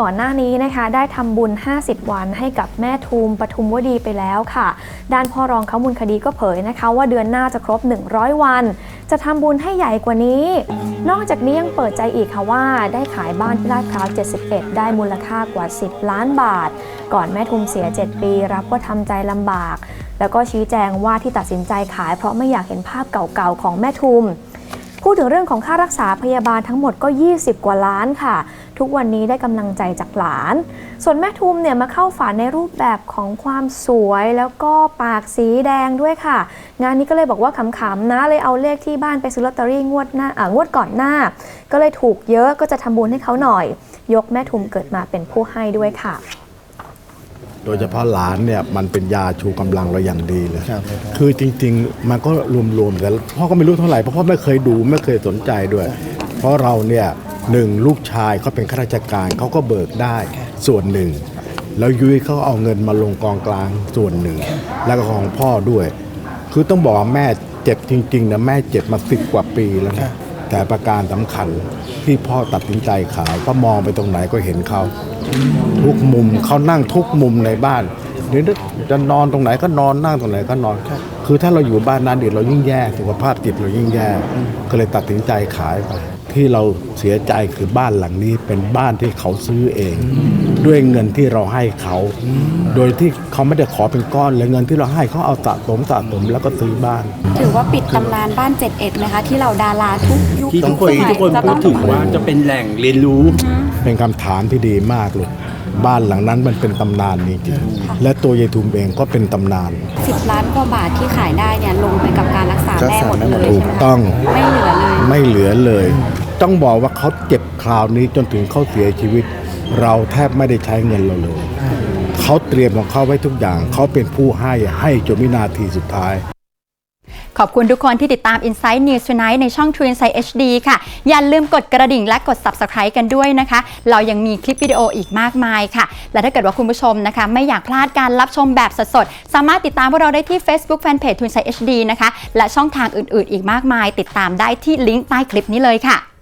ก่อนหน้านี้นะคะได้ทำบุญ 50 วันให้กับแม่ทุมปทุมวดีไปแล้วค่ะ ด้านพ่อรองเขามูลคดีก็เผยนะคะ ว่าเดือนหน้าจะครบ 100 วัน จะทำบุญให้ใหญ่กว่านี้ นอกจากนี้ยังเปิดใจอีกค่ะว่า ได้ขายบ้านที่ลาดพร้าว 71 ได้มูลค่ากว่า 10 ล้านบาท ก่อนแม่ทุมเสีย 7 ปี รับว่าทำใจลำบาก แล้วก็ชี้แจงว่าที่ตัดสินใจขายเพราะไม่อยากเห็นภาพเก่าๆของแม่ทุม พูดถึงเรื่องของค่ารักษาพยาบาลทั้งหมดก็ 20 กว่าล้านค่ะ ทุกวันนี้ได้กำลังใจจากหลาน ส่วนแม่ทุมเนี่ยมาเข้าฝันในรูปแบบของความสวยแล้วก็ปากสีแดงด้วยค่ะ งานนี้ก็เลยบอกว่าขำๆนะเลยเอาเลขที่บ้านไปซื้อลอตเตอรี่งวดหน้าอ่างวดก่อนหน้า ก็เลยถูกเยอะก็จะทำบุญให้เขาหน่อย ยกแม่ทุมเกิดมาเป็นผู้ให้ด้วยค่ะ โดยเฉพาะหลานเนี่ยมันเป็นยาชูกำลังเราอย่างดีเลยครับคือจริง ๆ มันก็รวมๆกันพ่อก็ไม่รู้เท่าไหร่เพราะพ่อไม่เคยดูไม่เคยสนใจด้วย เพราะเราเนี่ยหนึ่งลูกชายเขาเป็นข้าราชการเขาก็เบิกได้ส่วนหนึ่ง แล้วยุ้ยเขาเอาเงินมาลงกองกลางส่วนหนึ่ง แล้วก็ของพ่อด้วย คือต้องบอกว่าแม่เจ็บจริงๆนะแม่เจ็บมาสิบกว่าปีแล้วนะ แต่ประการสำคัญที่พ่อตัดสินใจขายก็มองไปตรงไหนก็เห็นเขา ทุกมุมเขานั่งทุกมุมในบ้านเดี๋ยวจะนอนตรงไหนก็นอนนั่งตรงไหนก็นอน คือถ้าเราอยู่บ้านนั้นเดี๋ยวเรายิ่งแย่สุขภาพจิตเรายิ่งแย่ก็เลยตัดสินใจขายไป ที่เราเสียใจคือบ้านหลังนี้เป็นบ้านที่เขาซื้อเอง ด้วยเงินที่เราให้เขา โดยที่เขาไม่ได้ขอเป็นก้อนเลยเงินที่เราให้เขาเอาสะสมสะสมแล้วก็ซื้อบ้าน ถือว่าปิดตำนานบ้าน 71ไหมคะ ที่เราดาราทุกยุคที่ทุกคนสมัยทุกคนจะพูต้ดองถึงว่าจะเป็นแหล่งเรียนรู้ เป็นคำถามที่ดีมากเลยบ้านหลังนั้นมันเป็นตำนานจริงๆและตัวยายทุมเองก็เป็นตำนานสิบล้านกว่าบาทที่ขายได้เนี่ยลงไปกับการรักษาแม่หมดเลยถูใช่กไหมต้องไม่เหลือเลย ไม่เหลือเลย ต้องบอกว่าเขาเจ็บคราวนี้จนถึงเขาเสียชีวิต เราแทบไม่ได้ใช้เงินเราเลยเขาเตรียมของเขาไว้ทุกอย่าง เขาเป็นผู้ให้ให้จนวินาทีสุดท้าย ขอบคุณทุกคนที่ติดตาม Inside News Tonight ในช่อง True Insight HD ค่ะ อย่าลืมกดกระดิ่งและกด Subscribe กันด้วยนะคะ เรายังมีคลิปวิดีโออีกมากมายค่ะ และถ้าเกิดว่าคุณผู้ชมนะคะ ไม่อยากพลาดการรับชมแบบสดๆ สามารถติดตามพวกเราได้ที่ Facebook Fanpage True Insight HD นะคะ และช่องทางอื่นๆ อีกมากมาย ติดตามได้ที่ลิงก์ใต้คลิปนี้เลยค่ะ